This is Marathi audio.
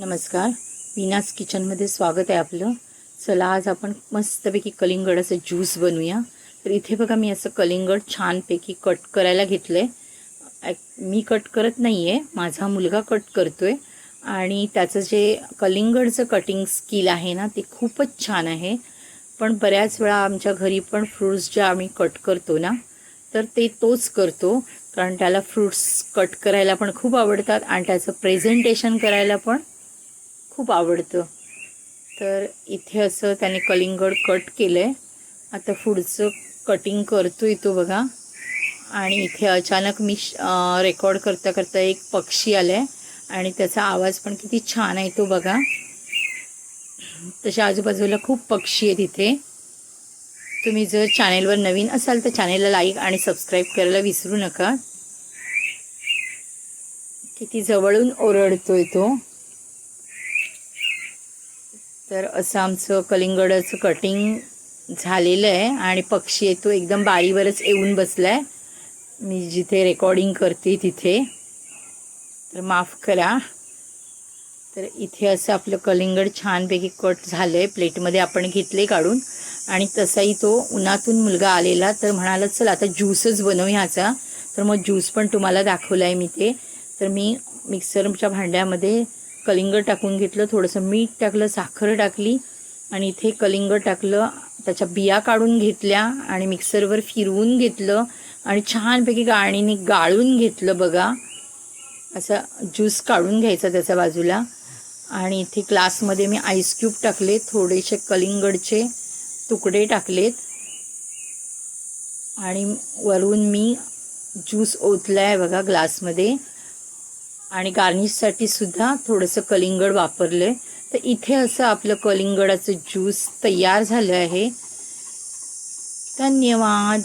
नमस्कार. वीनास किचनमध्ये स्वागत आहे आपलं. चला आज आपण मस्तपैकी कलिंगडाचं ज्यूस बनवूया. तर इथे बघा मी असं कलिंगड छानपैकी कट करायला घेतलं आहे मी कट करत नाही आहे माझा मुलगा कट करतो आहे आणि त्याचं जे कलिंगडचं कटिंग स्किल आहे ना ते खूपच छान आहे. पण बऱ्याच वेळा आमच्या घरी पण फ्रूट्स जे आम्ही कट करतो ना तर ते तोच करतो. कारण त्याला फ्रूट्स कट करायला पण खूप आवडतात आणि त्याचं प्रेझेंटेशन करायला पण खूप आवडतं. तर इथे असं त्याने कलिंगड कट केलं आहे आता पुढचं कटिंग करतो तो बघा. आणि इथे अचानक मी रेकॉर्ड करता करता एक पक्षी आला आहे आणि त्याचा आवाज पण किती छान आहे तो बघा. तशा आजूबाजूला खूप पक्षी आहेत इथे. तुम्ही जर चॅनेलवर नवीन असाल तर चॅनेलला लाईक आणि सबस्क्राईब करायला विसरू नका. किती जवळून ओरडतोय तो. तर असं आमचं कलिंगडाचं कटिंग झालेलं आहे आणि पक्षी येतो एकदम बारीवरच येऊन बसला आहे मी जिथे रेकॉर्डिंग करते तिथे. तर माफ करा. तर इथे असं आपलं कलिंगड छानपैकी कट झालं आहे प्लेटमध्ये आपण घेतले काढून. आणि तसाही तो उन्हातून मुलगा आलेला. तर म्हणाला चल आता ज्यूसच बनव ह्याचा. तर मग ज्यूस पण तुम्हाला दाखवला आहे मी ते. तर मी मिक्सरच्या भांड्यामध्ये कलिंगड टाकून घेतलं थोडंसं मीठ टाकलं साखर टाकली आणि इथे कलिंगड टाकलं त्याच्या बिया काढून घेतल्या आणि मिक्सरवर फिरवून घेतलं आणि छानपैकी गाळणीने गाळून घेतलं बघा. असा ज्यूस काढून घ्यायचा त्याच्या बाजूला. आणि इथे ग्लासमध्ये मी आईस क्यूब टाकले थोडेसे कलिंगडचे तुकडे टाकलेत. आणि वरून मी ज्यूस ओतला आहे बघा ग्लासमध्ये. आणि गार्निशसाठी सुद्धा थोडंसं कलिंगड वापरलं. आहे तर इथे असं आपलं कलिंगडाचं ज्यूस तयार झालं आहे. धन्यवाद.